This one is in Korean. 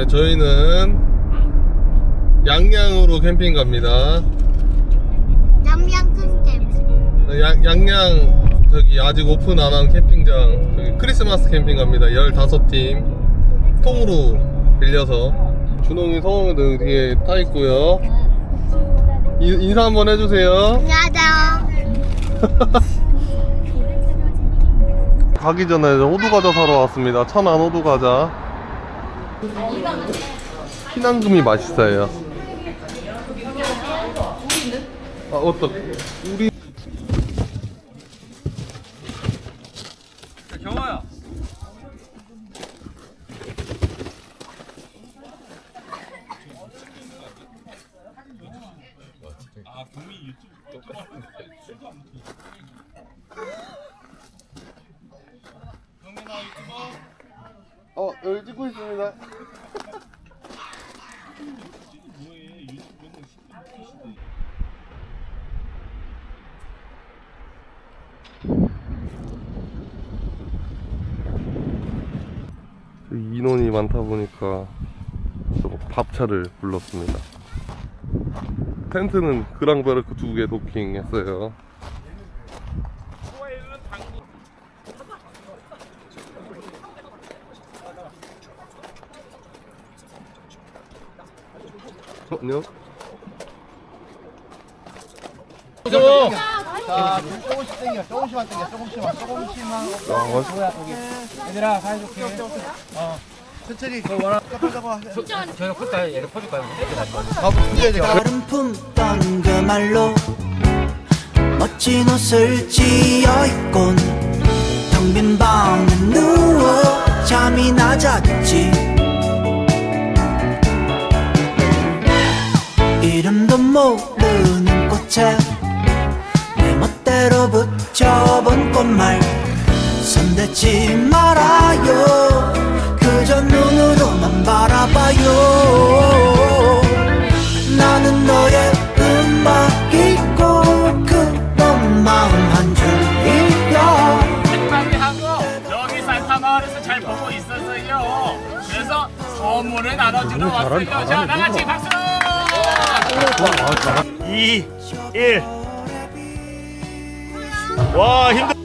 네, 저희는 양양으로 캠핑 갑니다. 남양 큰 캠 네, 양, 양양 저기 아직 오픈 안 한 캠핑장 저기 크리스마스 캠핑 갑니다. 15팀 통으로 빌려서 준홍이 성호도 뒤에 타 있고요. 인- 인사 한번 해주세요. 안녕하세요 가기 전에 호두 과자 사러 왔습니다. 천안 호두 과자. 피난금이 맛있어요. 아, 어떡. 우리 경화야. 어, 여기 찍고 있습니다. 인원이 많다 보니까 좀 밥차를 불렀습니다. 텐트는 그랑베르크 두 개 도킹 했어요. 안녕. 자, 조금씩 당겨, 조금씩만 당겨, 조금씩만, 조금씩만. 아, 맛있- 뭐야, 거기. 얘들아, 사이좋게. 어. 천천히. 너 원하, 잡아. 저희가 풀까요? 얘를 퍼줄까요? 밥 두개 돼. 가름 품던 그 말로 멋진 옷을 지어 입곤 모르는 꽃에 내 멋대로 붙여본 꽃말 손대지 말아요 그저 눈으로만 바라봐요 나는 너의 음악이고 그런 마음 한 줄이야 여기 산타 마을에서 잘 보고 있었어요. 그래서 선물을 나눠주러 왔어요. 자, 다 같이 박수! 2, 1. 와, 힘들